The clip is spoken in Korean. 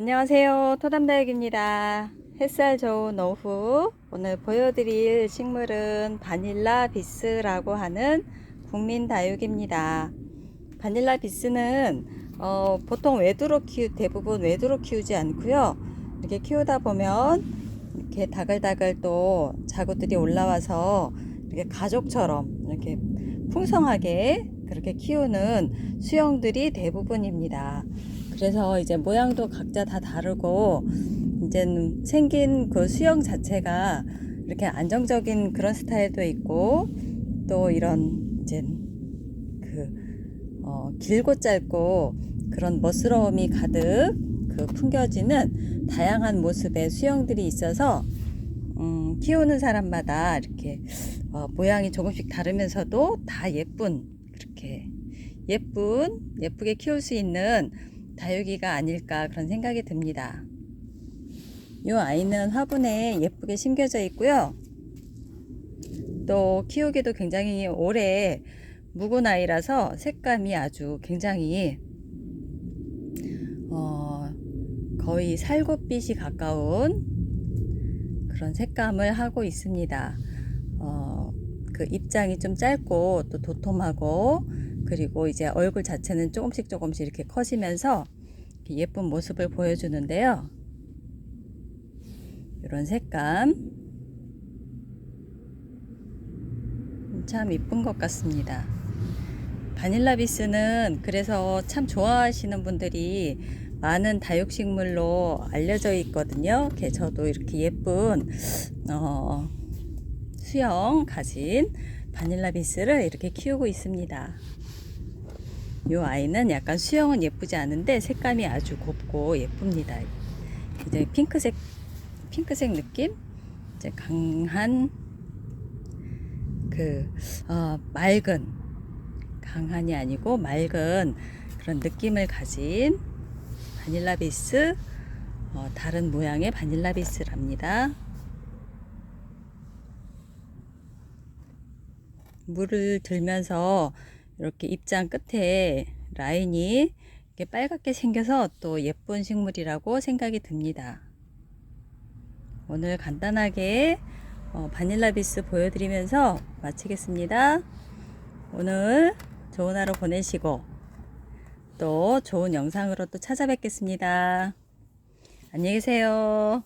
안녕하세요. 토담다육입니다. 햇살 좋은 오후. 오늘 보여드릴 식물은 바닐라 비스라고 하는 국민 다육입니다. 바닐라 비스는 어, 보통 외두로 키우, 대부분 외두로 키우지 않고요. 이렇게 키우다 보면 이렇게 다글다글 또 자구들이 올라와서 이렇게 가족처럼 이렇게 풍성하게 그렇게 키우는 수영들이 대부분입니다. 그래서 이제 모양도 각자 다 다르고 이제는 생긴 그 수영 자체가 이렇게 안정적인 그런 스타일도 있고 또 이런 이제 그 어, 길고 짧고 그런 멋스러움이 가득 그 풍겨지는 다양한 모습의 수영들이 있어서 음, 키우는 사람마다 이렇게 어, 모양이 조금씩 다르면서도 다 예쁜 그렇게 예쁜 예쁘게 키울 수 있는 다육이가 아닐까 그런 생각이 듭니다. 이 아이는 화분에 예쁘게 심겨져 있고요. 또 키우기도 굉장히 오래 묵은 아이라서 색감이 아주 굉장히 어, 거의 살구빛이 가까운 그런 색감을 하고 있습니다. 어, 그 입장이 좀 짧고 또 도톰하고 그리고 이제 얼굴 자체는 조금씩 조금씩 이렇게 커지면서 이렇게 예쁜 모습을 보여주는데요. 이런 색감 참 이쁜 것 같습니다. 바닐라 비스는 그래서 참 좋아하시는 분들이 많은 다육식물로 알려져 있거든요. 저도 이렇게 예쁜 어, 수영 가진 바닐라 비스를 이렇게 키우고 있습니다. 이 아이는 약간 수영은 예쁘지 않은데 색감이 아주 곱고 예쁩니다. 이제 핑크색 핑크색 느낌, 이제 강한 그 어, 맑은 강한이 아니고 맑은 그런 느낌을 가진 바닐라 비스 어, 다른 모양의 바닐라 비스랍니다. 물을 들면서 이렇게 입장 끝에 라인이 이렇게 빨갛게 생겨서 또 예쁜 식물이라고 생각이 듭니다. 오늘 간단하게 어, 바닐라 비스 보여드리면서 마치겠습니다. 오늘 좋은 하루 보내시고 또 좋은 영상으로 또 찾아뵙겠습니다. 안녕히 계세요.